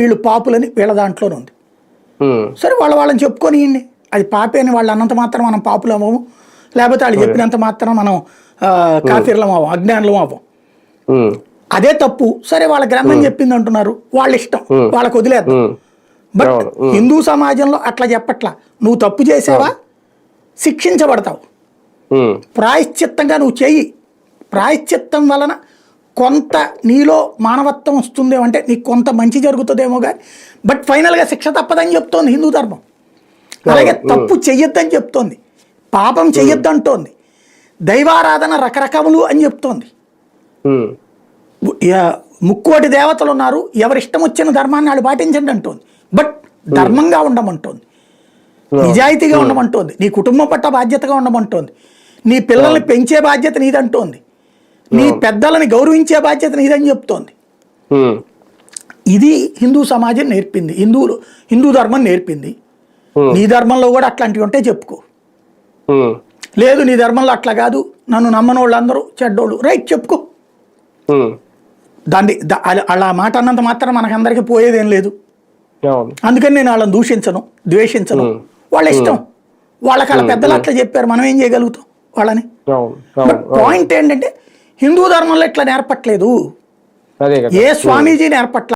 వీళ్ళు పాపులని వీళ్ళ దాంట్లోనే ఉంది. సరే వాళ్ళ వాళ్ళని చెప్పుకొని అది పాపే అని వాళ్ళు అన్నంత మాత్రం మనం పాపులం అవ్వము లేకపోతే వాళ్ళు చెప్పినంత మాత్రం మనం కాఫీర్లం అవ్వం అజ్ఞానులం అవ్వం అదే తప్పు. సరే వాళ్ళ గ్రంథం చెప్పింది అంటున్నారు. వాళ్ళ ఇష్టం. వాళ్ళకి వదిలేద్దాం. ఉమ్, బట్. హిందూ సమాజంలో అట్లా చెప్పట్లా. నువ్వు తప్పు చేసావా? శిక్షించబడతావు. ప్రాయశ్చిత్తంగా నువ్వు చెయ్యి ప్రాయశ్చిత్తం వలన కొంత నీలో మానవత్వం వస్తుందేమో అంటే నీకు కొంత మంచి జరుగుతుందేమో కానీ బట్ ఫైనల్గా శిక్ష తప్పదని చెప్తోంది హిందూ ధర్మం. అలాగే తప్పు చెయ్యొద్దని చెప్తోంది. పాపం చెయ్యొద్దంటోంది. దైవారాధన రకరకములు అని చెప్తోంది. ముక్కోటి దేవతలు ఉన్నారు ఎవరిష్టం వచ్చిన ధర్మాన్ని వాళ్ళు పాటించండి అంటోంది. బట్ ధర్మంగా ఉండమంటోంది. నిజాయితీగా ఉండమంటోంది. నీ కుటుంబం పట్ల బాధ్యతగా ఉండమంటోంది. నీ పిల్లల్ని పెంచే బాధ్యత నీదంటోంది. నీ పెద్దలని గౌరవించే బాధ్యత నీదని చెప్తోంది. ఇది హిందూ సమాజం నేర్పింది. హిందువులు హిందూ ధర్మం నేర్పింది. నీ ధర్మంలో కూడా అట్లాంటివి ఉంటే చెప్పుకో. లేదు నీ ధర్మంలో అట్లా కాదు. నన్ను నమ్మని వాళ్ళందరూ చెడ్డోళ్ళు. రైట్ చెప్పుకో. దాన్ని అలా- మాట అన్నంత మాత్రం మనకందరికీ పోయేదేం లేదు. అందుకని నేను వాళ్ళని దూషించను ద్వేషించను. వాళ్ళ ఇష్టం. వాళ్ళకి వాళ్ళ పెద్దలు అట్లా చెప్పారు. మనం ఏం చేయగలుగుతాం వాళ్ళని? బట్ పాయింట్ ఏంటంటే హిందూ ధర్మంలో ఇట్లా నేర్పట్లేదు. ఏ స్వామీజీ నేర్పట్ల